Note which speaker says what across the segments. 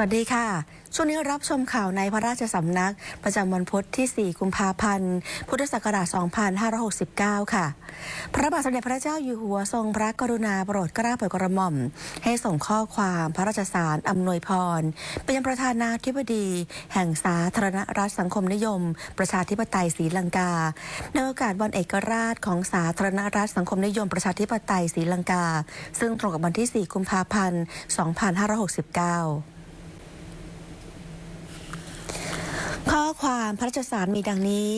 Speaker 1: วัสดีค่ะ ช่วงนี้รับชมข่าวในพระราชสำนัก ประจำวันพุธที่ 4 กุมภาพันธ์ พุทธศักราช 2569 ค่ะ พระบาทสมเด็จพระเจ้าอยู่หัวทรงพระกรุณาโปรดเกล้าโปรดกระหม่อม ให้ส่งข้อความพระราชสารอำนวยพร เป็นยังประธานาธิบดี แห่งสาธารณรัฐสังคมนิยม ประชาธิปไตยศรีลังกา ในโอกาสวันเอกราชของสาธารณรัฐสังคมนิยม ประชาธิปไตยศรีลังกา ซึ่งตรงกับวันที่ 4 กุมภาพันธ์ 2569 ข้อความพระราชสารมีดังนี้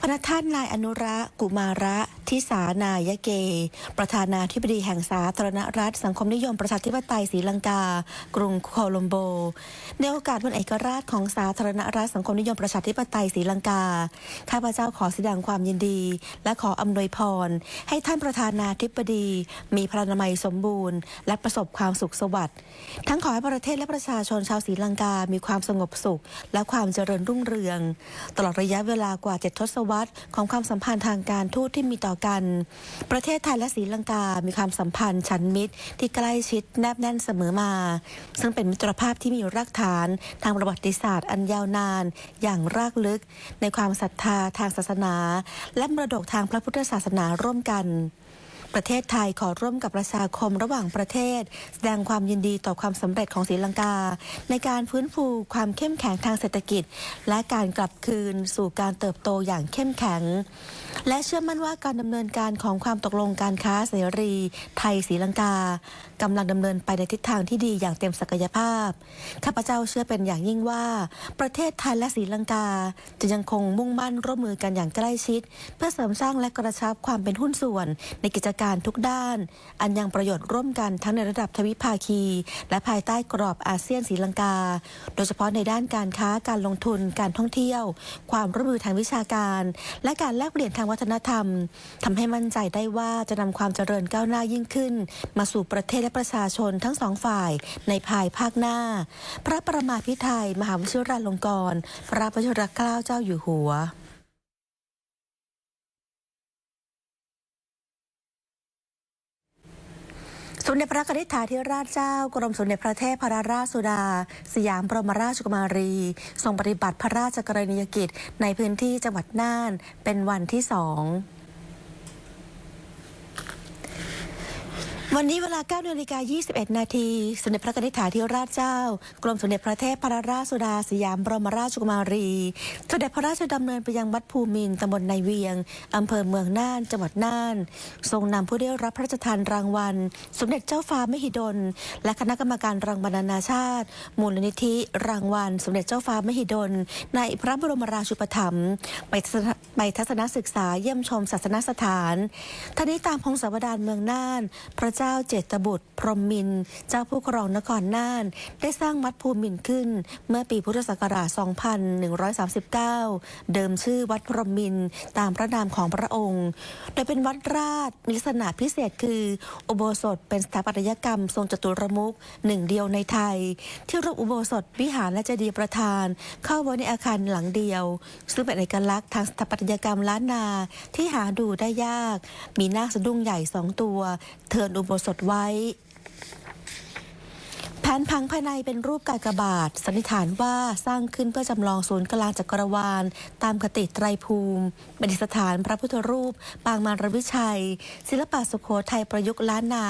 Speaker 1: พระท่านนายอนุระกุมาระทิสานายเก ประธานาธิบดีแห่งสาธารณรัฐ สังคมนิยมประชาธิปไตยศรีลังกา กรุงโคลัมโบ ในโอกาสวันเอกราชของสาธารณรัฐสังคมนิยมประชาธิปไตยศรีลังกา ข้าพเจ้าขอแสดงความยินดี และขออำนวยพร ให้ท่านประธานาธิบดี มีพระนามัยสมบูรณ์ และประสบความสุขสวัสดิ์ทั้งขอให้ประเทศและประชาชนชาวศรีลังกา มีความสงบสุข และความเจริญรุ่งเรืองตลอดระยะเวลากว่าเจ็ดทศวรรษของความสัมพันธ์ทางการทูตที่มีต่อกัน ประเทศไทยและศรีลังกา มีความสัมพันธ์ชั้นมิตร ที่ใกล้ชิดแนบแน่นเสมอมา ซึ่งเป็นมิตรภาพที่มีรากฐานทางประวัติศาสตร์อันยาวนาน อย่างรากลึก ในความศรัทธาทางศาสนา และมรดกทางพระพุทธศาสนาร่วมกัน ประเทศไทยขอร่วมกับประชาคมระหว่างประเทศ แสดงความยินดีต่อความสำเร็จของศรีลังกา ในการฟื้นฟูความเข้มแข็งทางเศรษฐกิจ และการกลับคืนสู่การเติบโตอย่างเข้มแข็ง และเชื่อมั่นว่าการดำเนินการของความตกลงการค้าเสรีไทยศรีลังกากำลังดำเนินไปในทิศทางที่ดีอย่างเต็มศักยภาพข้าพเจ้าเชื่อเป็นอย่างยิ่งว่า ประเทศไทยและศรีลังกา จะยังคงมุ่งมั่นร่วมมือกันอย่างใกล้ชิด เพื่อเสริมสร้างและกระชับความเป็นหุ้นส่วนในกิจการการทุกด้าน อันยังประโยชน์ร่วมกันทั้งในระดับทวิภาคี และภายใต้กรอบอาเซียนศรีลังกา โดยเฉพาะในด้านการค้าการลงทุนการท่องเที่ยว ความร่วมมือทางวิชาการ และการแลกเปลี่ยนทางวัฒนธรรมทำให้มั่นใจได้ว่าจะนำความเจริญก้าวหน้ายิ่งขึ้น มาสู่ประเทศและประชาชนทั้งสองฝ่ายในภายภาคหน้า พระประมาพิไทยมหาวชิราลงกรณ์พระพระชรเกล้าเจ้าอยู่หัว มเด็จพระกนิษฐาธิราชเจ้า กรมสมเด็จพระเทพพระราชสุดา สยามบรมราชกุมารี ทรงปฏิบัติพระราชกรณียกิจในพื้นที่จังหวัดน่าน เป็นวันที่สอง วันนี้เวลา9นาฬิกา21 นาทีสมเด็จพระนิธิถาธิราชเจ้า กรมสมเด็จพระเทพพระราชสุดาสยามบรมราชกุมารี เสด็จพระราชดำเนินไปยังวัดภูมินตำบลในเวียง อำเภอเมืองน่าน จังหวัดน่าน ทรงนำผู้ได้รับพระราชทานรางวัล สมเด็จเจ้าฟ้ามหิดล และคณะกรรมการรางวัลนานาชาติ มูลนิธิรางวัล สมเด็จเจ้าฟ้ามหิดล ในพระบรมราชูปถัมภ์ไปทัศนไปทัศนศึกษาเยี่ยมชมศาสนสถานท่านี้ตามพงศาวดารเมืองน่าน พระเจ้าเจตบุตร พรหมมิน เจ้าผู้ครองนครน่าน ได้สร้างวัดภูมินขึ้น เมื่อปีพุทธศักราช 2139 เดิมชื่อวัดพรหมมินตามพระนามของพระองค์ โดยเป็นวัดราชมีลักษณะพิเศษคือ อุโบสถเป็นสถาปัตยกรรม ทรงจตุรมุขหนึ่งเดียวในไทย ที่รูปอุโบสถวิหารและเจดีย์ประธาน เข้าไว้ในอาคารหลังเดียว ซึ่งเป็นเอกลักษณ์ทางสถาปัตยกรรมล้านนาที่หาดูได้ยาก มีนาคสะดุ้งใหญ่สองตัว เทินอุโบสถไว้ แผนพังภายในเป็นรูปกากบาท สันนิษฐานว่าสร้างขึ้นเพื่อจำลองศูนย์กลางจักรวาล ตามคติไตรภูมิเป็นสถานพระพุทธรูป ปางมารวิชัย ศิลปะสุโขทัยประยุกต์ล้านนา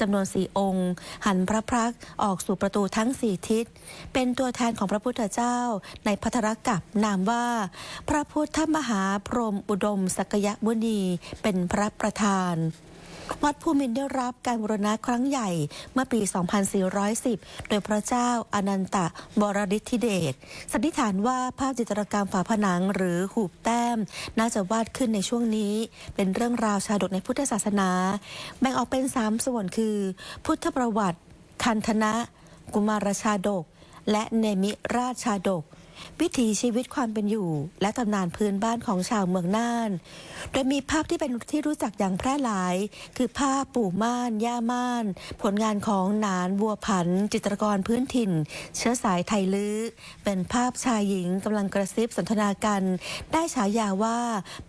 Speaker 1: จำนวนสี่องค์ หันพระพักออกสู่ประตูทั้งสี่ทิศ เป็นตัวแทนของพระพุทธเจ้า ในพัทธรกับนามว่า พระพุทธมหาพรหมอุดม สักยะมุนีเป็นพระประธาน วัดภูมินได้รับการบูรณะครั้งใหญ่เมื่อปี 2410 โดยพระเจ้าอนันตะบรดิธิเดช สันนิษฐานว่าภาพจิตรกรรมฝาผนังหรือหูบแต้ม น่าจะวาดขึ้นในช่วงนี้ เป็นเรื่องราวชาดกในพุทธศาสนา แบ่งออกเป็น 3 ส่วนคือ พุทธประวัติ คันธนะ กุมารชาดก และเนมิราชชาดก วิถีชีวิตความเป็นอยู่ และตำนานพื้นบ้านของชาวเมืองน่าน โดยมีภาพที่เป็นที่รู้จักอย่างแพร่หลาย คือภาพปู่ม่าน ย่าม่าน ผลงานของนานบัวผัน จิตรกรพื้นถิ่น เชื้อสายไทยลื้อ เป็นภาพชายหญิงกำลังกระซิบสนทนากัน ได้ฉายาว่า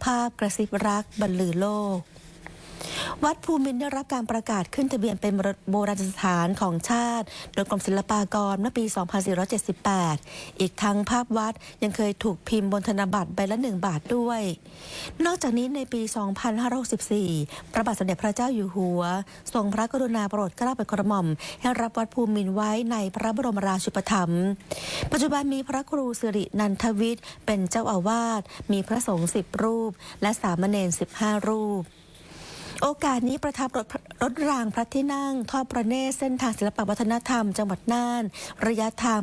Speaker 1: ภาพกระซิบรักบรรลือโลก วัดภูมินได้รับการประกาศขึ้นทะเบียนเป็นโบราณสถานของชาติ โดยกรมศิลปากรเมื่อปี 2478 อีกทั้งภาพวัดยังเคยถูกพิมพ์บนธนบัตรใบละ1บาทด้วย นอกจากนี้ในปี 2564 พระบาทสมเด็จพระเจ้าอยู่หัว ทรงพระกรุณาโปรดเกล้าโปรดกระหม่อม ให้รับวัดภูมินไว้ในพระบรมราชูปถัมภ์ ปัจจุบันมีพระครูสิรินันทวิทย์เป็นเจ้าอาวาส มีพระสงฆ์สิบรูป และสามเณรสิบห้ารูป โอกาสนี้ประทับรถรถรางพระที่นั่ง ทอดพระเนตรเส้นทางศิลปวัฒนธรรม จังหวัดน่าน ระยะทาง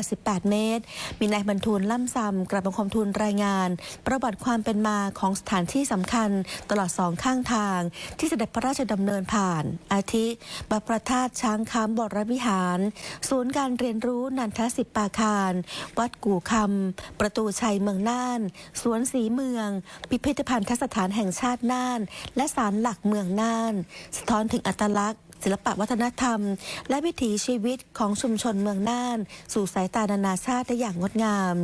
Speaker 1: 888 เมตร มีนายบรรทูลล่ำซำกราบบังคมทูลรายงาน ประวัติความเป็นมาของสถานที่สำคัญตลอดสองข้างทาง ที่เสด็จพระราชดำเนินผ่าน อาทิบัพพระธาตุช้างคำบรวิหาร ศูนย์การเรียนรู้นันทสิปปาคาร วัดกู่คำประตูชัยเมืองน่าน สวนสีเมือง พิพิธภัณฑสถานแห่งชาติน่าน และศาลหลักเมืองน่าน สะท้อนถึงอัตลักษณ์ ศิลปวัฒนธรรม และวิถีชีวิตของชุมชนเมืองน่าน สู่สายตานานาชาติได้อย่างงดงาม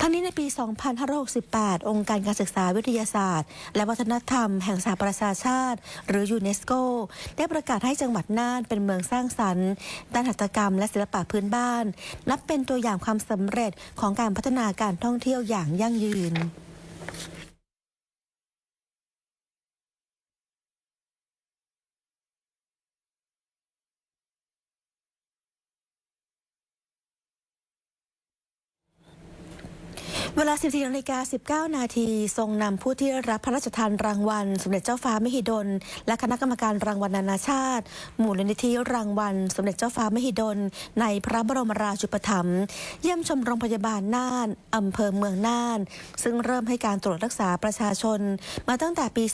Speaker 1: ทั้งนี้ในปี 2568 องค์การการศึกษาวิทยาศาสตร์ และวัฒนธรรมแห่งสหประชาชาติ หรือยูเนสโก ได้ประกาศให้จังหวัดน่านเป็นเมืองสร้างสรรค์ ด้านหัตถกรรมและศิลปะพื้นบ้าน นับเป็นตัวอย่างความสำเร็จของการพัฒนาการท่องเที่ยวอย่างยั่งยืน เวลา 14นาฬิกา19 นาที ทรงนำผู้ที่รับพระราชทานรางวัล สมเด็จเจ้าฟ้ามหิดล และคณะกรรมการรางวัลนานาชาติ หมู่ลนิธิรางวัล สมเด็จเจ้าฟ้ามหิดล ในพระบรมราชูปถัมภ์เยี่ยมชมโรงพยาบาลน่านอำเภอเมืองน่าน ซึ่งเริ่มให้การตรวจรักษาประชาชน มาตั้งแต่ปี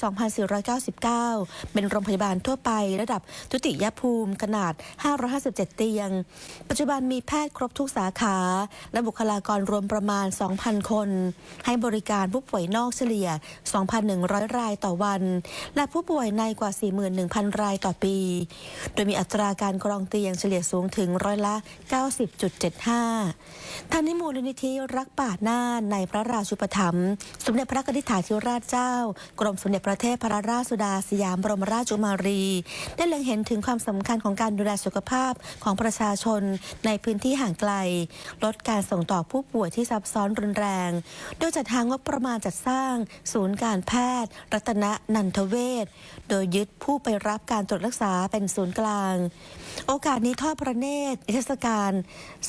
Speaker 1: 2499 เป็นโรงพยาบาลทั่วไประดับทุติยภูมิขนาด 557 เตียง ปัจจุบันมีแพทย์ครบทุกสาขา และบุคลากรรวมประมาณ 2,000คน ให้บริการผู้ป่วยนอกเฉลี่ย 2,100 รายต่อวัน และผู้ป่วยในกว่า 41,000 รายต่อปี โดยมีอัตราการกรองเตียงเฉลี่ยสูงถึงร้อยละ 90.75ทางนี้มูลนิธิรักป่าน่านในพระราชูปถัมภ์สมเด็จพระกนิษฐาธิราชเจ้า กรมสมเด็จพระเทพพรราชสุดาสยามบรมราชกุมารี ได้เล็งเห็นถึงความสำคัญของการดูแลสุขภาพของประชาชนในพื้นที่ห่างไกล ลดการส่งต่อผู้ป่วยที่ซับซ้อนรุนแรงโดยจัดทางงบประมาณจัดสร้าง ศูนย์การแพทย์ รัตนนันทเวชโดยยึดผู้ไปรับการตรวจรักษาเป็นศูนย์กลาง โอกาสนี้ทอดพระเนตรนิทศการ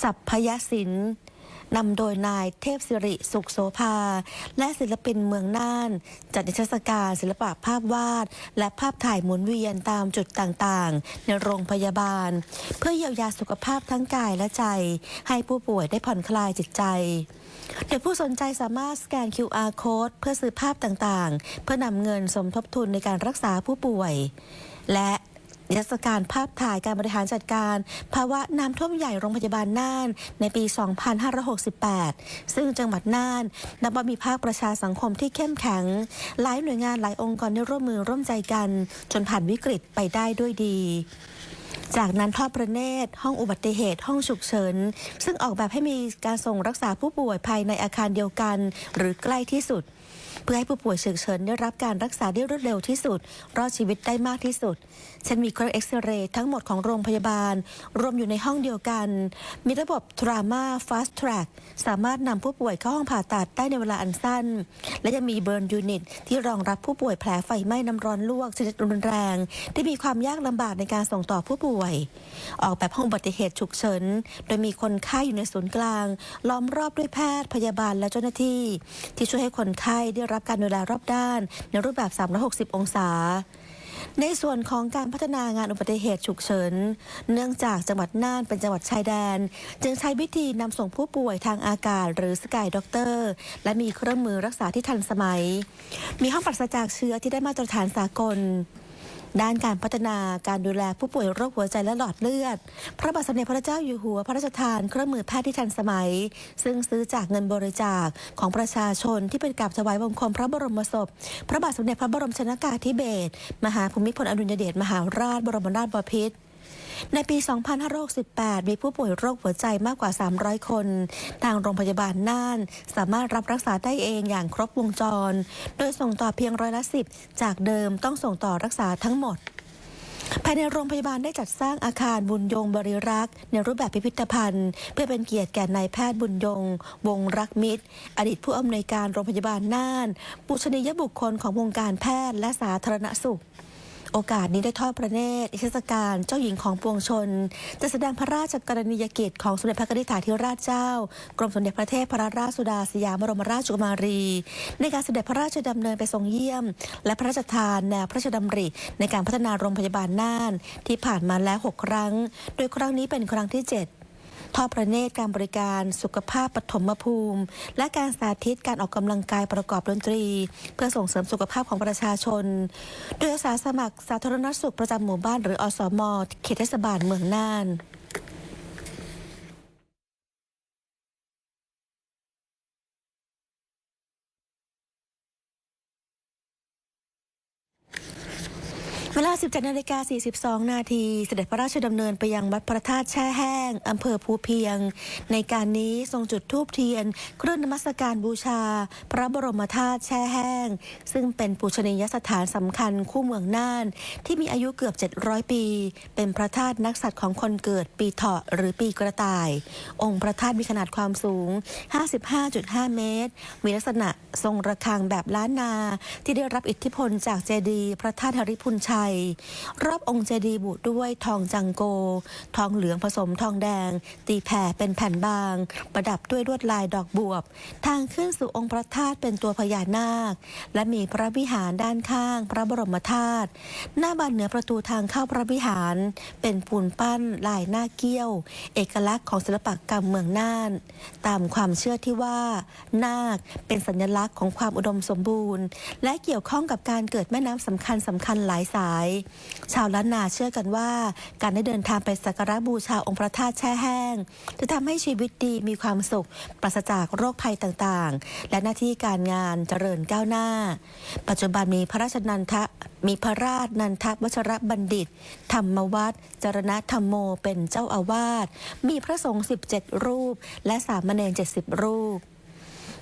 Speaker 1: สัพพยศิลป์ นำโดยนายเทพสิริสุขโสภา และศิลปินเมืองน่าน จัดนิทรรศการศิลปะภาพวาด และภาพถ่ายหมุนเวียนตามจุดต่างๆ ในโรงพยาบาล เพื่อเยียวยาสุขภาพทั้งกายและใจ ให้ผู้ป่วยได้ผ่อนคลายจิตใจโดยผู้สนใจสามารถสแกน QR code เพื่อซื้อภาพต่างๆ เพื่อนำเงินสมทบทุนในการรักษาผู้ป่วย และ นิทรรศการภาพถ่ายการบริหารจัดการ ภาวะน้ำท่วมใหญ่โรงพยาบาลน่าน ในปี 2568 ซึ่งจังหวัดน่านนับว่ามีภาคประชาสังคมที่เข้มแข็ง หลายหน่วยงานหลายองค์กรได้ร่วมมือร่วมใจกัน จนผ่านวิกฤตไปได้ด้วยดีจากนั้นทอดประเนตร ห้องอุบัติเหตุ ห้องฉุกเฉิน ซึ่งออกแบบให้มีการส่งรักษาผู้ป่วยภายในอาคารเดียวกัน หรือใกล้ที่สุด เพื่อให้ผู้ป่วยฉุกเฉินได้รับการรักษาได้รวดเร็วที่สุด รอดชีวิตได้มากที่สุดเช่นมีเครื่องเอ็กซเรย์ทั้งหมดของโรงพยาบาล รวมอยู่ในห้องเดียวกัน มีระบบ Trauma Fast Track สามารถนำผู้ป่วยเข้าห้องผ่าตัดได้ในเวลาอันสั้น และยังมีเบิร์นยูนิตที่รองรับผู้ป่วยแผลไฟไหม้น้ำร้อนลวกชนิดรุนแรง ที่มีความยากลำบากในการส่งต่อผู้ป่วย ออกแบบห้องอุบัติเหตุฉุกเฉิน โดยมีคนไข้อยู่ในศูนย์กลาง ล้อมรอบด้วยแพทย์พยาบาลและเจ้าหน้าที่ ที่ช่วยให้คนไข้ได้รับการดูแลรอบด้าน ในรูปแบบ 360 องศา ในส่วนของการพัฒนางานอุบัติเหตุฉุกเฉิน เนื่องจากจังหวัดน่านเป็นจังหวัดชายแดน จึงใช้วิธีนำส่งผู้ป่วยทางอากาศ หรือสกายด็อกเตอร์และมีเครื่องมือรักษาที่ทันสมัย มีห้องปราศจากเชื้อที่ได้มาตรฐานสากล ด้านการพัฒนาการดูแลผู้ป่วยโรคหัวใจและหลอดเลือด พระบาทสมเด็จพระเจ้าอยู่หัว พระราชทานเครื่องมือแพทย์ที่ทันสมัย ซึ่งซื้อจากเงินบริจาคของประชาชนที่เป็นกราบถวายบังคมพระบรมศพ พระบาทสมเด็จพระบรมชนากาธิเบศรมหาภูมิพลอดุลยเดชมหาราชบรมนาถบพิตร ในปี 2568 มีผู้ป่วยโรคหัวใจมากกว่า 300 คน ทางโรงพยาบาลน่าน สามารถรับรักษาได้เองอย่างครบวงจร โดยส่งต่อเพียงร้อยละสิบจากเดิมต้องส่งต่อรักษาทั้งหมดภายในโรงพยาบาลได้จัดสร้างอาคารบุญยงบริรักษ์ ในรูปแบบพิพิธภัณฑ์ เพื่อเป็นเกียรติแก่นายแพทย์บุญยง วงรักมิตร อดีตผู้อำนวยการโรงพยาบาลน่าน ปุชนียบุคคลของวงการแพทย์และสาธารณสุข โอกาสนี้ได้ทอดพระเนตรเทศกาลเจ้าหญิงของปวงชน จะแสดงพระราชกรณียกิจของสมเด็จพระนิธิถาธิราชเจ้า กรมสมเด็จพระเทพรราชสุดาสยามบรมราชกุมารี ในการเสด็จพระราชดำเนินไปทรงเยี่ยม และพระราชทานแนวพระราชดำริ ในการพัฒนาโรงพยาบาลน่าน ที่ผ่านมาแล้ว 6 ครั้ง โดยครั้งนี้เป็นครั้งที่ 7 ทอดพระเนตรการบริการสุขภาพปฐมภูมิ และการสาธิตการออกกำลังกายประกอบดนตรี เพื่อส่งเสริมสุขภาพของประชาชน โดยอาสาสมัครสาธารณสุขประจำหมู่บ้านหรืออสมเขตเทศบาลเมืองน่าน เวลา 17นาฬิกา42 นาที เสด็จพระราชดำเนินไปยังวัดพระธาตุแช่แห้ง อำเภอภูเพียง ในการนี้ทรงจุดธูปเทียน เครื่องนมัสการบูชา พระบรมธาตุแช่แห้ง ซึ่งเป็นปูชนียสถานสำคัญคู่เมืองน่าน ที่มีอายุเกือบ 700 ปี เป็นพระธาตุนักสัตว์ของคนเกิดปีเถาะหรือปีกระต่าย องค์พระธาตุมีขนาดความสูง 55.5 เมตร มีลักษณะทรงระฆังแบบล้านนา ที่ได้รับอิทธิพลจากเจดีย์พระธาตุหริพุนชัยรอบองค์เจดีย์บุด้วยทองจังโก ทองเหลืองผสมทองแดง ตีแผ่เป็นแผ่นบาง ประดับด้วยลวดลายดอกบวบ ทางขึ้นสู่องค์พระธาตุเป็นตัวพญานาค และมีพระวิหารด้านข้าง พระบรมธาตุ หน้าบานเหนือประตูทางเข้าพระวิหาร เป็นปูนปั้นลายหน้าเกี้ยว เอกลักษณ์ของศิลปกรรมเมืองน่าน ตามความเชื่อที่ว่า นาคเป็นสัญลักษณ์ของความอุดมสมบูรณ์ และเกี่ยวข้องกับการเกิดแม่น้ำสำคัญสำคัญหลายสายชาวล้านนาเชื่อกันว่า การได้เดินทางไปสักการะบูชาองค์พระธาตุแช่แห้ง จะทำให้ชีวิตดีมีความสุข ปราศจากโรคภัยต่างๆ และหน้าที่การงานเจริญก้าวหน้า ปัจจุบันมีพระราชนันทะมีพระราชนันทวัชรบัณฑิต ธรรมวัดจรณธรรมโมเป็นเจ้าอาวาสมีพระสงฆ์17 รูป และสามเณร70 รูป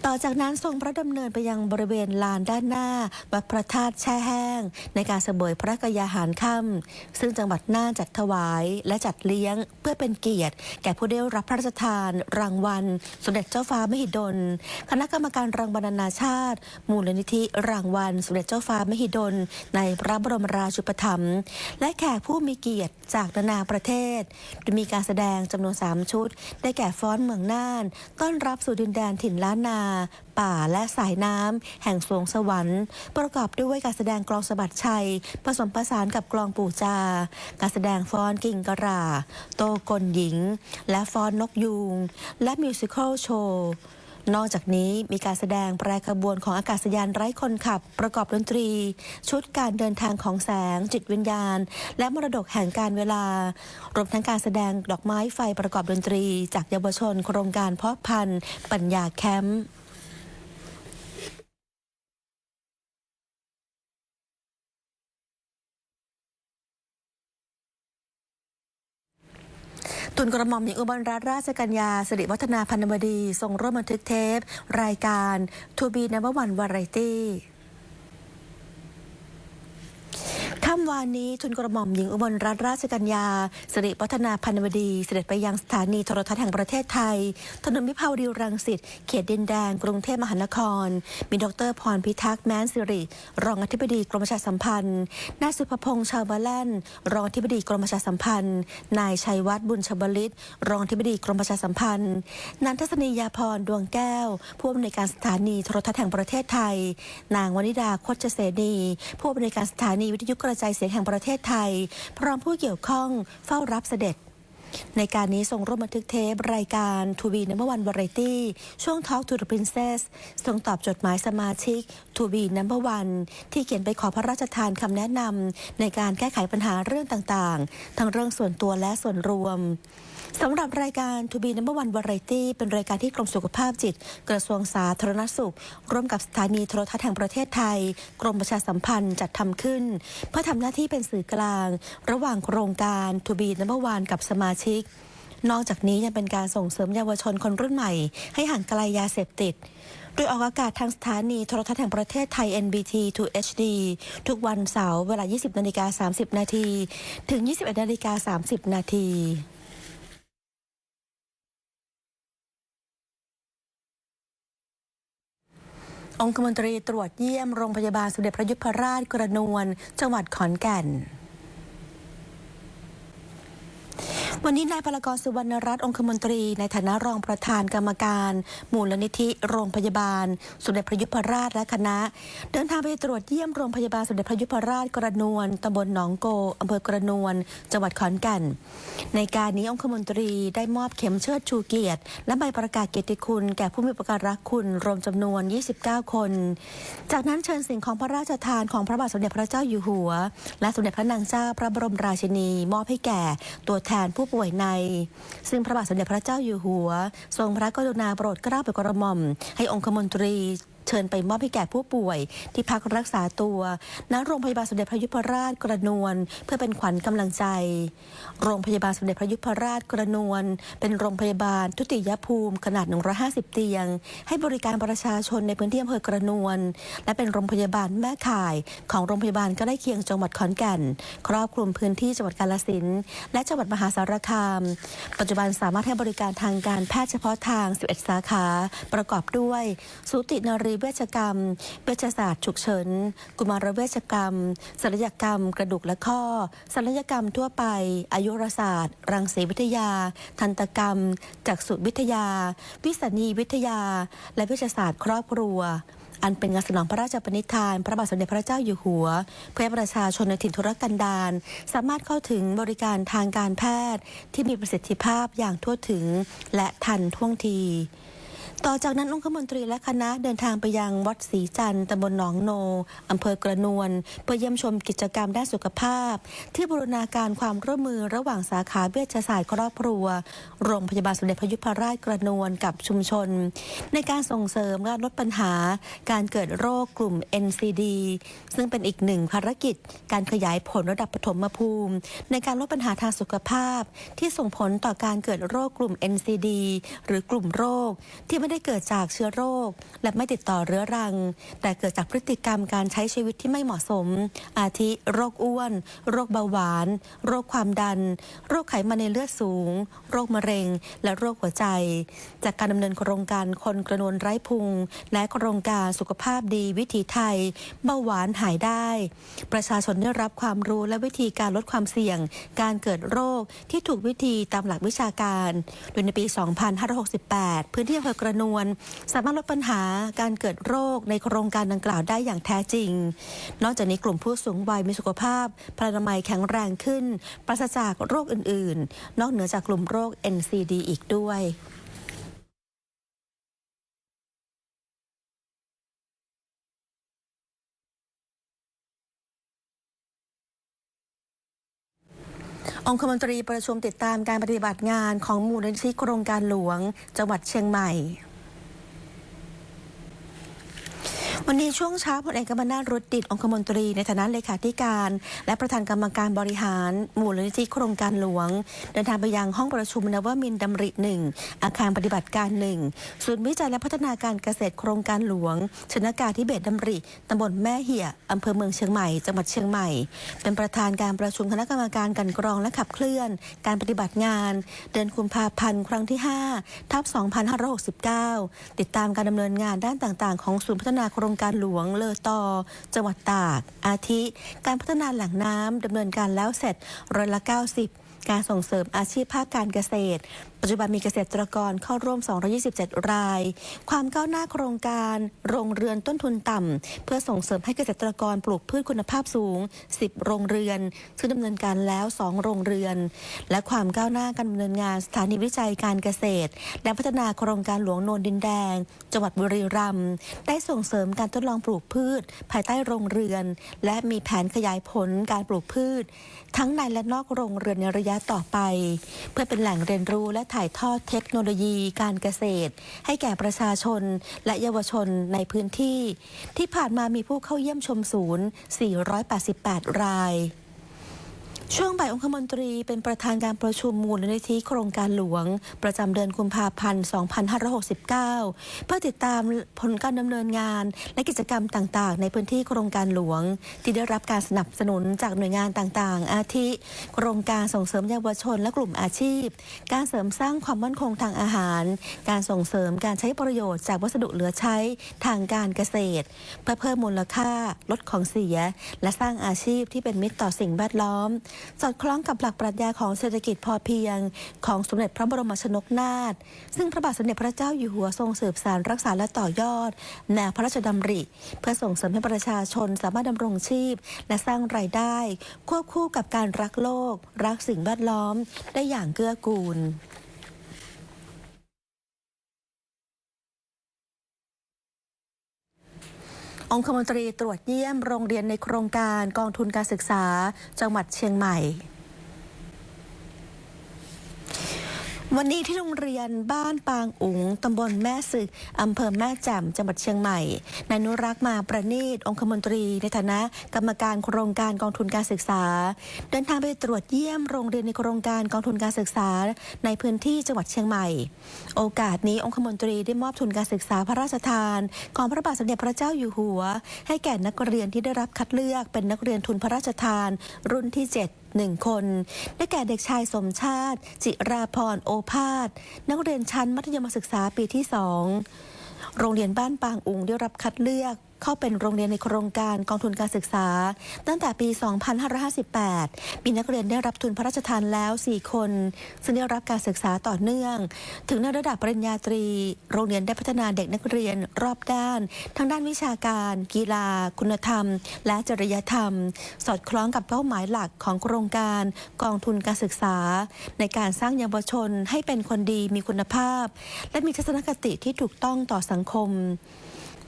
Speaker 1: ต่อจากนั้นทรงพระดำเนินไปยังบริเวณลานด้านหน้าวัดพระธาตุแช่แห้ง ในการเสวยพระกยาหารค่ำซึ่งจังหวัดน่านจัดถวายและจัดเลี้ยงเพื่อเป็นเกียรติ แก่ผู้ได้รับพระราชทาน รางวัล สมเด็จเจ้าฟ้ามหิดล คณะกรรมการรางวัลนานาชาติ มูลนิธิรางวัล สมเด็จเจ้าฟ้ามหิดล ในพระบรมราชูปถัมภ์และแขกผู้มีเกียรติจากนานาประเทศโดยมีการแสดงจำนวน 3 ชุด ได้แก่ฟ้อนเมืองน่าน ต้อนรับสู่ดินแดนถิ่นล้านนาป่าและสายน้ำแห่งสวงสวรรค์ ประกอบด้วยการแสดงกลองสะบัดชัย ผสมผสานกับกลองปู่จา การแสดงฟ้อนกิ่งกระราโตกลหญิง และฟ้อนนกยูง และมิวสิควลโชว์นอกจากนี้มีการแสดงแปรขบวนของอากาศยานไร้คนขับ ประกอบดนตรี ชุดการเดินทางของแสง จิตวิญญาณ และมรดกแห่งการเวลา รวมทั้งการแสดงดอกไม้ไฟประกอบดนตรี จากเยาวชนโครงการเพาะพันธุ์ ปัญญาแคมป์ ทุนกระหม่อมหญิงอุบลรัตนราชกัญญาสิริวัฒนาพันธบดีทรงร่วมบันทึกเทป รายการทูบีนับวันวาไรตี้ ค่ำวานนี้ทุนกระหม่อมหญิงอุบลรัตนราชกัญญาสิริวัฒนาพันธบดีเสด็จไปยังสถานีโทรทัศน์แห่งประเทศไทย ถนนมิภาวดีรังสิตเขตดินแดง กรุงเทพมหานคร มีดรพรพิทักษ์แม้นสิริ รองอธิบดีกรมประชาสัมพันธ์ นายสุภพงษ์ชาวบาแลนรองอธิบดีกรมประชาสัมพันธ์ นายชัยวัฒน์บุญชบลิต รองอธิบดีกรมประชาสัมพันธ์นันทศนียาพรดวงแก้ว ผู้อำนวยการสถานีโทรทัศน์แห่งประเทศไทย นางวนิดาโคดเสนีผู้อำนวยการสถานีวิทยุกระจายเสียงแห่งประเทศไทย พร้อมผู้เกี่ยวข้องเฝ้ารับเสด็จในการนี้ทรงร่วมบันทึกเทป รายการทูบีนัมเบอวันวาไรตี้ ช่วงทอล์กทูเดอะพรินเซสทรงตอบจดหมายสมาชิก ทูบีนัมเบอร์วันที่เขียนไปขอพระราชทานคำแนะนำในการแก้ไขปัญหาเรื่องต่างๆ ทั้งเรื่องส่วนตัวและส่วนรวมสำหรับรายการ To be number one variety เป็นรายการที่กรมสุขภาพจิต กระทรวงสาธารณสุข ร่วมกับสถานีโทรทัศน์แห่งประเทศไทย กรมประชาสัมพันธ์จัดทำขึ้น เพื่อทำหน้าที่เป็นสื่อกลาง ระหว่างโครงการ To be number one กับสมาชิก นอกจากนี้ยังเป็นการส่งเสริมเยาวชนคนรุ่นใหม่ ให้ห่างไกลยาเสพติด โดยออกอากาศทางสถานีโทรทัศน์แห่งประเทศไทย NBT 2 HD ทุกวันเสาร์เวลา 20นาฬิกา30 นาทีถึง 21นาฬิกา30 นาทีองคมนตรีตรวจเยี่ยมโรงพยาบาลสมเด็จพระยุพราชกระนวลจังหวัดขอนแก่น วันนี้นายพลกรสุวรรณรัตน์องคมนตรี ในฐานะรองประธานกรรมการ มูลนิธิโรงพยาบาลสมเด็จพระยุพราชและคณะ เดินทางไปตรวจเยี่ยมโรงพยาบาลสมเด็จพระยุพราชกระนวลตำบลหนองโกอำเภอกระนวลจังหวัดขอนแก่น ในการนี้องคมนตรีได้มอบเข็มเชิดชูเกียรติ และใบประกาศเกียรติคุณ แก่ผู้มีประการรักคุณรวมจำนวน 29 คน จากนั้นเชิญสิ่งของพระราชทานของพระบาทสมเด็จพระเจ้าอยู่หัว และสมเด็จพระนางเจ้าพระบรมราชินี มอบให้แก่ตัวแทนผู้ป่วยใน ซึ่งพระบาทสมเด็จพระเจ้าอยู่หัว ทรงพระกรุณาโปรดเกล้าโปรดกระหม่อม ให้องคมนตรี เชิญไปมอบให้แก่ผู้ป่วย ที่พักรักษาตัวณโรงพยาบาลสมเด็จพระยุพราชกระนวลเพื่อเป็นขวัญกำลังใจ โรงพยาบาลสมเด็จพระยุพราชกระนวลเป็นโรงพยาบาลทุติยภูมิขนาด 150 เตียง ให้บริการประชาชนในพื้นที่อำเภอกระนวลและเป็นโรงพยาบาลแม่ข่าย ของโรงพยาบาลใกล้เคียงจังหวัดขอนแก่น ครอบคลุมพื้นที่จังหวัดกาฬสินธุ์และจังหวัดมหาสารคาม ปัจจุบันสามารถให้บริการทางการแพทย์เฉพาะทาง 11 สาขา ประกอบด้วย สูตินรีเวชกรรม เวชศาสตร์ฉุกเฉิน กุมารเวชกรรมศัลยกรรม กระดูกและข้อศัลยกรรมทั่วไป อายุรศาสตร์ รังสีวิทยา ทันตกรรม จักษุวิทยา วิสณีวิทยา และเวชศาสตร์ครอบครัวอันเป็นงานสนองพระราชปณิธาน พระบาทสมเด็จพระเจ้าอยู่หัว เพื่อประชาชนในถิ่นทุรกันดารสามารถเข้าถึงบริการทางการแพทย์ที่มีประสิทธิภาพอย่างทั่วถึง และทันท่วงที ต่อจากนั้นองคมนตรีและคณะเดินทางไปยังวัดศรีจันทร์ตำบลหนองโนอำเภอกระนวลเพื่อเยี่ยมชมกิจกรรมด้านสุขภาพ ที่บูรณาการความร่วมมือระหว่างสาขาเวชศาสตร์ครอบครัว โรงพยาบาลสมเด็จพระยุพราชกระนวลกับชุมชน ในการส่งเสริมและลดปัญหา การเกิดโรคกลุ่ม NCD ซึ่งเป็นอีกหนึ่งภารกิจ การขยายผลระดับปฐมภูมิ ในการลดปัญหาทางสุขภาพ ที่ส่งผลต่อการเกิดโรคกลุ่ม NCD หรือกลุ่มโรคที่ไม่ได้เกิดจากเชื้อโรค และไม่ติดต่อเรื้อรัง แต่เกิดจากพฤติกรรมการใช้ชีวิตที่ไม่เหมาะสม อาทิโรคอ้วน โรคเบาหวาน โรคความดัน โรคไขมันในเลือดสูง โรคมะเร็ง และโรคหัวใจ จากการดำเนินโครงการคนกระนวลไร้พุง และโครงการสุขภาพดีวิถีไทย เบาหวานหายได้ ประชาชนได้รับความรู้และวิธีการลดความเสี่ยง การเกิดโรคที่ถูกวิธีตามหลักวิชาการ โดยในปี 2568 พื้นที่อำเภอกระนวลสามารถลดปัญหาการเกิดโรคในโครงการดังกล่าวได้อย่างแท้จริง นอกจากนี้กลุ่มผู้สูงวัยมีสุขภาพพลานามัยแข็งแรงขึ้น ปราศจากโรคอื่น ๆ นอกเหนือจากกลุ่มโรค NCD อีกด้วยองคมนตรีประชุมติดตามการปฏิบัติงานของมูลนิธิโครงการหลวง จังหวัดเชียงใหม่ วันนี้ช่วงเช้าพลเอกกมนาถรุดดิตองคมนตรี ในฐานะเลขาธิการ และประธานกรรมการบริหาร หมูลนิธิโครงการหลวง เดินทางไปยังห้องประชุมนวมินทร์ดำริหนึ่งอาคารปฏิบัติการหนึ่งศูนย์วิจัยและพัฒนาการเกษตรโครงการหลวงชนากาธิเบศรดำริตำบลแม่เหี่ยอำเภอเมืองเชียงใหม่จังหวัดเชียงใหม่ เป็นประธานการประชุมคณะกรรมการกันกรองและขับเคลื่อน การปฏิบัติงาน เดือนกุมภาพันธ์ครั้งที่5ทับ2569 ติดตามการดำเนินงานด้านต่าง ๆ ของศูนย์พัฒนาโครงการหลวงเลอตอจังหวัดตาก อาทิ การพัฒนาแหล่งน้ำดำเนินการแล้วเสร็จร้อยละ 90 การส่งเสริมอาชีพภาคการเกษตรปัจจุบันมีเกษตรกรเข้าร่วม 227 ราย ความก้าวหน้าโครงการ โรงเรือนต้นทุนต่ำ เพื่อส่งเสริมให้เกษตรกรปลูกพืชคุณภาพสูง 10 โรงเรือน ซึ่งดำเนินการแล้ว 2 โรงเรือน และความก้าวหน้าการดำเนินงานสถานีวิจัยการเกษตร และพัฒนาโครงการหลวงโนนดินแดง จังหวัดบุรีรัมย์ได้ส่งเสริมการทดลองปลูกพืช ภายใต้โรงเรือน และมีแผนขยายผลการปลูกพืช ทั้งในและนอกโรงเรือนในระยะต่อไป เพื่อเป็นแหล่งเรียนรู้และถ่ายทอดเทคโนโลยีการเกษตร ให้แก่ประชาชนและเยาวชนในพื้นที่ ที่ผ่านมามีผู้เข้าเยี่ยมชมศูนย์ 488 ราย ช่วงบ่ายองคมนตรีเป็นประธานการประชุมมูลนิธิโครงการหลวง ประจำเดือนกุมภาพันธ์ 2569 เพื่อติดตามผลการดำเนินงาน และกิจกรรมต่าง ๆ ในพื้นที่โครงการหลวง ที่ได้รับการสนับสนุนจากหน่วยงานต่าง ๆ อาทิ โครงการส่งเสริมเยาวชนและกลุ่มอาชีพ การเสริมสร้างความมั่นคงทางอาหาร การส่งเสริมการใช้ประโยชน์จากวัสดุเหลือใช้ทางการเกษตร เพื่อเพิ่มมูลค่าลดของเสีย และสร้างอาชีพที่เป็นมิตรต่อสิ่งแวดล้อมสอดคล้องกับหลักปรัชญาของเศรษฐกิจพอเพียง ของสมเด็จพระบรมชนกนาถซึ่งพระบาทสมเด็จพระเจ้าอยู่หัวทรงสืบสานรักษาและต่อยอด แนวพระราชดำริ เพื่อส่งเสริมให้ประชาชนสามารถดำรงชีพ และสร้างรายได้ ควบคู่กับการรักโลก รักสิ่งแวดล้อม ได้อย่างเกื้อกูล องคมนตรีตรวจเยี่ยมโรงเรียนในโครงการกองทุนการศึกษา จังหวัดเชียงใหม่ วันนี้ที่โรงเรียนบ้านปางอุ๋งตำบลแม่สึก อำเภอแม่แจ่มจังหวัดเชียงใหม่ นายนุรักษ์มาประณีต องคมนตรี ในฐานะ กรรมการโครงการกองทุนการศึกษา เดินทางไปตรวจเยี่ยมโรงเรียนในโครงการกองทุนการศึกษา ในพื้นที่จังหวัดเชียงใหม่ โอกาสนี้องคมนตรีได้มอบทุนการศึกษาพระราชทาน ของพระบาทสมเด็จพระเจ้าอยู่หัว ให้แก่นักเรียนที่ได้รับคัดเลือกเป็นนักเรียนทุนพระราชทาน รุ่นที่ 7 หนึ่งคน ได้แก่เด็กชายสมชาติ จิราพรโอภาส นักเรียนชั้นมัธยมศึกษาปีที่สองโรงเรียนบ้านปางอุงได้รับคัดเลือก เข้าเป็นโรงเรียนในโครงการกองทุนการศึกษา ตั้งแต่ปี 2558 มีนักเรียนได้รับทุนพระราชทานแล้ว 4 คน ซึ่งได้รับการศึกษาต่อเนื่อง ถึงในระดับปริญญาตรี โรงเรียนได้พัฒนาเด็กนักเรียนรอบด้าน ทั้งด้านวิชาการ กีฬา คุณธรรม และจริยธรรม สอดคล้องกับเป้าหมายหลักของโครงการกองทุนการศึกษา ในการสร้างเยาวชนให้เป็นคนดีมีคุณภาพ และมีทัศนคติที่ถูกต้องต่อสังคม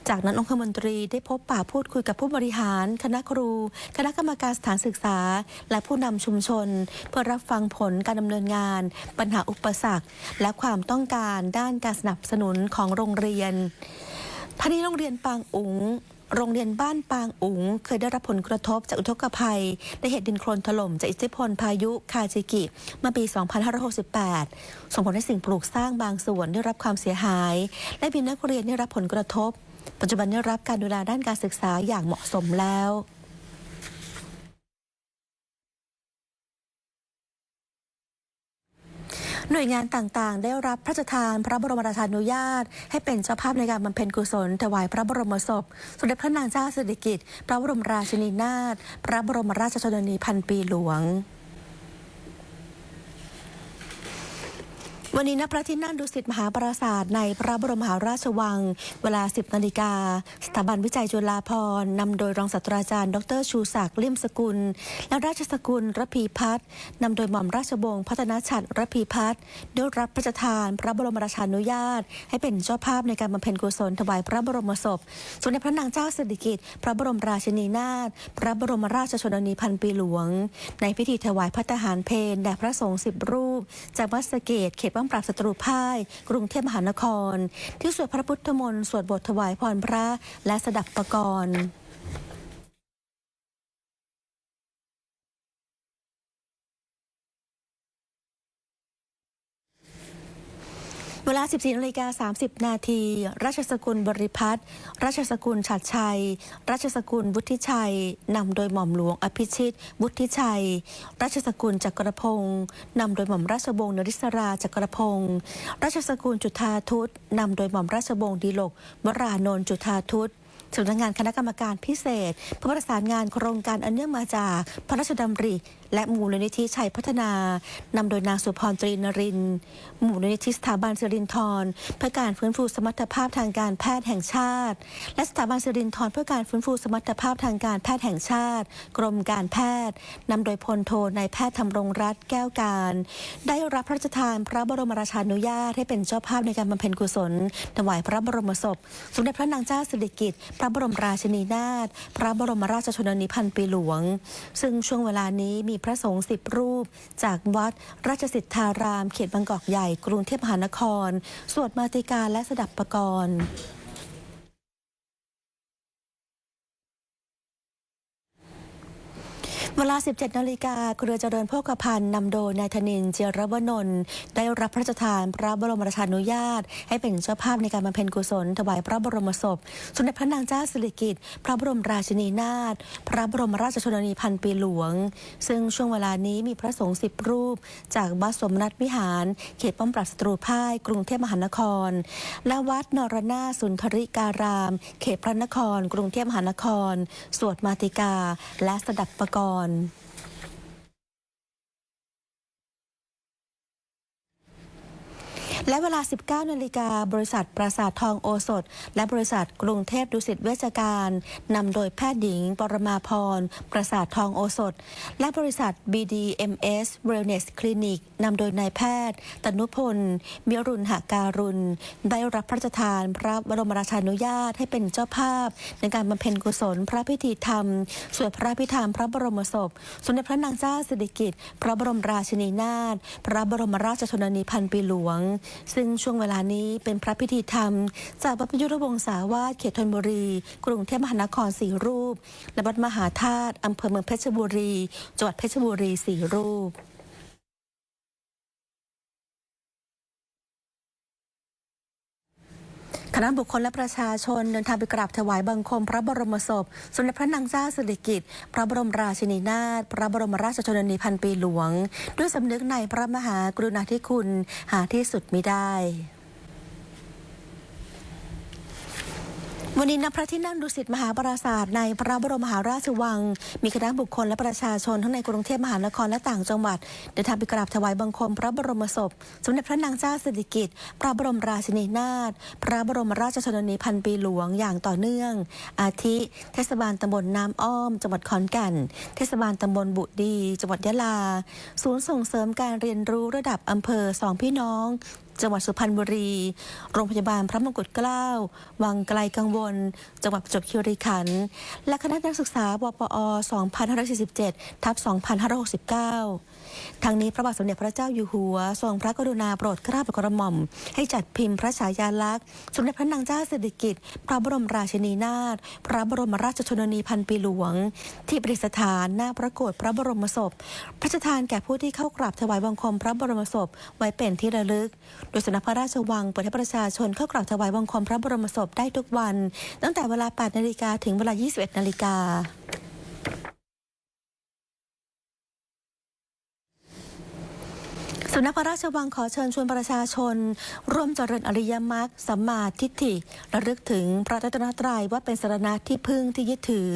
Speaker 1: จากนั้นองคมนตรีได้พบป่าพูดคุยกับผู้บริหาร คณะครู คณะกรรมการสถานศึกษา และผู้นำชุมชน เพื่อรับฟังผลการดำเนินงาน ปัญหาอุปสรรค และความต้องการด้านการสนับสนุนของโรงเรียนท่านี้โรงเรียนปางอุ๋งโรงเรียนบ้านปางอุ๋งเคยได้รับผลกระทบจากอุทกภัยและเหตุดินโคลนถล่มจากอิทธิพลพายุคาจิกิเมื่อปี 2568 ส่งผลให้สิ่งปลูกสร้างบางส่วนได้รับความเสียหาย และมีนักเรียนได้รับผลกระทบ ปัจจุบันได้รับการดูแลด้านการศึกษาอย่างเหมาะสมแล้วหน่วยงานต่างๆ ได้รับพระราชทานพระบรมราชานุญาต ให้เป็นเจ้าภาพในการบำเพ็ญกุศลถวายพระบรมศพ สมเด็จพระนางเจ้าสิริกิติ์พระบรมราชินีนาถพระบรมราชชนนีพันปีหลวง วันนี้ณพระที่นั่งดุสิตมหาปราสาทในพระบรมหาราชวัง เวลา 10 นาฬิกา สถาบันวิจัยจุฬาภรณ์นำโดยรองศาสตราจารย์ ดรชูศักดิ์เลี่ยมสกุล และราชสกุลระพีพัฒน์นำโดยหม่อมราชวงศ์พัฒนาชัดระพีพัฒน์ได้รับพระราชทาน พระบรมราชานุญาต ให้เป็นเจ้าภาพในการบำเพ็ญกุศลถวายพระบรมศพสมเด็จพระนางเจ้าสิริกิติ์พระบรมราชินีนาถพระบรมราชชนนีพันปีหลวง ในพิธีถวายพระทหารเพลแด่พระสงฆ์สิบรูป จากวัดสเกตเขตป้องปราบศัตรูพ่าย กรุงเทพมหานคร ที่สวดพระพุทธมนต์สวดบทถวายพรพระและสดับประกรณ์ เวลา 14นาฬิกา30 นาที ราชสกุลบริพัตรราชสกุลฉัดชัย ราชสกุลวุฒิชัย นำโดยหม่อมหลวงอภิชิต วุฒิชัย ราชสกุลจักรพงศ์นำโดยหม่อมราชวงศ์นริศราจักรพงศ์ราชสกุลจุธาทุตนำโดยหม่อมราชวงศ์ดีลก วรานนท์จุธาทุต สำนักงานคณะกรรมการพิเศษเพื่อประสานงานโครงการอันเนื่องมาจากพระราชดำริ และมูลนิธิชัยพัฒนานำโดยนางสุพรตรีนรินทร์มูลนิธิสถาบันสิรินทรเพื่อการฟื้นฟูสมรรถภาพทางการแพทย์แห่งชาติ และสถาบันสิรินทรเพื่อการฟื้นฟูสมรรถภาพทางการแพทย์แห่งชาติ กรมการแพทย์นำโดยพลโทนายแพทย์ธำรงรัตน์แก้วการ ได้รับพระราชทานพระบรมราชานุญาตให้เป็นเจ้าภาพในการบำเพ็ญกุศลถวายพระบรมศพ สมเด็จพระนางเจ้าสิริกิติ์พระบรมราชินีนาถพระบรมราชชนนีพันปีหลวง ซึ่งช่วงเวลานี้มีพระสงฆ์สิบรูป จากวัดราชสิทธาราม เขตบางกอกใหญ่ กรุงเทพมหานคร สวดมาติกาและสดับประกรณ์ เวลา 17 นาฬิกาเครือเจริญโภคภัณฑ์นำโดยนายธนินเจยรวนนท์ได้รับพระราชทานพระบรมราชานุญาต ให้เป็นเจ้าภาพในการบำเพ็ญกุศล ถวายพระบรมศพ สมเด็จพระนางเจ้าสิริกิติ์พระบรมราชินีนาถพระบรมราชชนนีพันปีหลวง ซึ่งช่วงเวลานี้มีพระสงฆ์สิบรูป จากวัดสมนัตวิหาร เขตป้อมปราบศัตรูพ่ายกรุงเทพมหานคร และวัดนรนาสุนทริการาม เขตพระนคร กรุงเทพมหานคร สวดมาติกา และสดับประกรณ on และเวลา 19 นาฬิกา บริษัทปราสาททองโอสถ และบริษัทกรุงเทพดุสิตเวชการนำโดยแพทย์หญิง ปรมาพร ปราสาททองโอสถ และบริษัท BDMS Wellness Clinic นำโดยนายแพทย์ ตนุพลมิรุณหาการุณ ได้รับพระราชทานพระบรมราชานุญาตให้เป็นเจ้าภาพ ในการบำเพ็ญกุศล พระพิธีธรรม สวดพระพิธามพระบรมศพ สมเด็จพระนางเจ้าสิริกิติ์พระบรมราชินีนาถพระบรมราชชนนีพันปีหลวงซึ่งช่วงเวลานี้เป็นพระพิธีธรรม จากวัดพยุรวงศาวาสเขตธนบุรี กรุงเทพมหานครสี่รูป และวัดมหาธาตุอำเภอเมืองเพชรบุรีจังหวัดเพชรบุรีสี่รูป ณะบุคคลและประชาชนเดินทางไปกราบถวายบังคม พระบรมศพ สมเด็จพระนางเจ้าสิริกิติ์พระบรมราชินีนาถพระบรมราชชนนีพันปีหลวง ด้วยสำนึกในพระมหากรุณาธิคุณหาที่สุดมิได้ วันนี้ณพระที่นั่งดุสิตมหาปราสาทในพระบรมมหาราชวัง มีคณะบุคคลและประชาชนทั้งในกรุงเทพมหานครและต่างจังหวัดเดินทางไปกราบถวายบังคมพระบรมศพ สมเด็จพระนางเจ้าสิริกิติ์พระบรมราชินีนาถพระบรมราชชนนีพันปีหลวงอย่างต่อเนื่อง อาทิ เทศบาลตำบลน้ำอ้อม จังหวัดขอนแก่น เทศบาลตำบลบุดี จังหวัดยะลา ศูนย์ส่งเสริมการเรียนรู้ระดับอำเภอสองพี่น้อง จังหวัดสุพรรณบุรี โรงพยาบาลพระมงกุฎเกล้า วังไกลกังวล จังหวัดประจวบคีรีขันธ์ และคณะนักศึกษาวปอ 2547 ทับ 2569ทั้งนี้พระบาทสมเด็จพระเจ้าอยู่หัว ทรงพระกรุณาโปรดเกล้าโปรดกระหม่อม ให้จัดพิมพ์พระฉายาลักษณ์ สมเด็จพระนางเจ้าสิริกิติ์ พระบรมราชินีนาถ พระบรมราชชนนีพันปีหลวง ที่ประดิษฐานหน้าพระโกรธพระบรมศพ พระราชทานแก่ผู้ที่เข้ากราบถวายบังคมพระบรมศพไว้เป็นที่ระลึกโดยสำนักพระราชวังเปิดให้ประชาชนเข้ากราบถวายบังคมพระบรมศพได้ทุกวัน ตั้งแต่เวลา 8 นาฬิกาถึงเวลา 21 นาฬิกา สำนักพระราชวังขอเชิญชวนประชาชน ร่วมเจริญอริยมรรคสัมมาทิฏฐิระลึกถึงพระรัตนตรัยว่าเป็นสารณะที่พึ่งที่ยึดถือ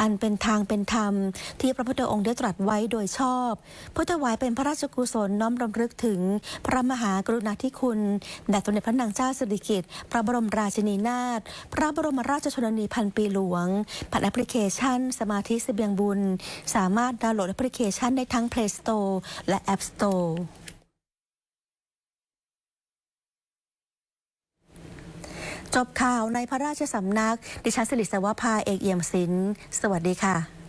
Speaker 1: อันเป็นทางเป็นธรรม ที่พระพุทธองค์ได้ตรัสไว้โดยชอบพื่อถวายเป็นพระราชกุศลน้อมรำลึกถึง พระมหากรุณาธิคุณแด่สมเด็จพระนางเจ้าสิริกิติ์พระบรมราชินีนาถพระบรมราชชนนีพันปีหลวงผ่านแอปพลิเคชัน สมาธิเสบียงบุญ สามารถดาวน์โหลดแอปพลิเคชันได้ทั้ง Play Store และ App Store จบข่าวในพระราชสำนัก ดิฉันสิริสวภาเอกเอี่ยมศิลป์สวัสดีค่ะ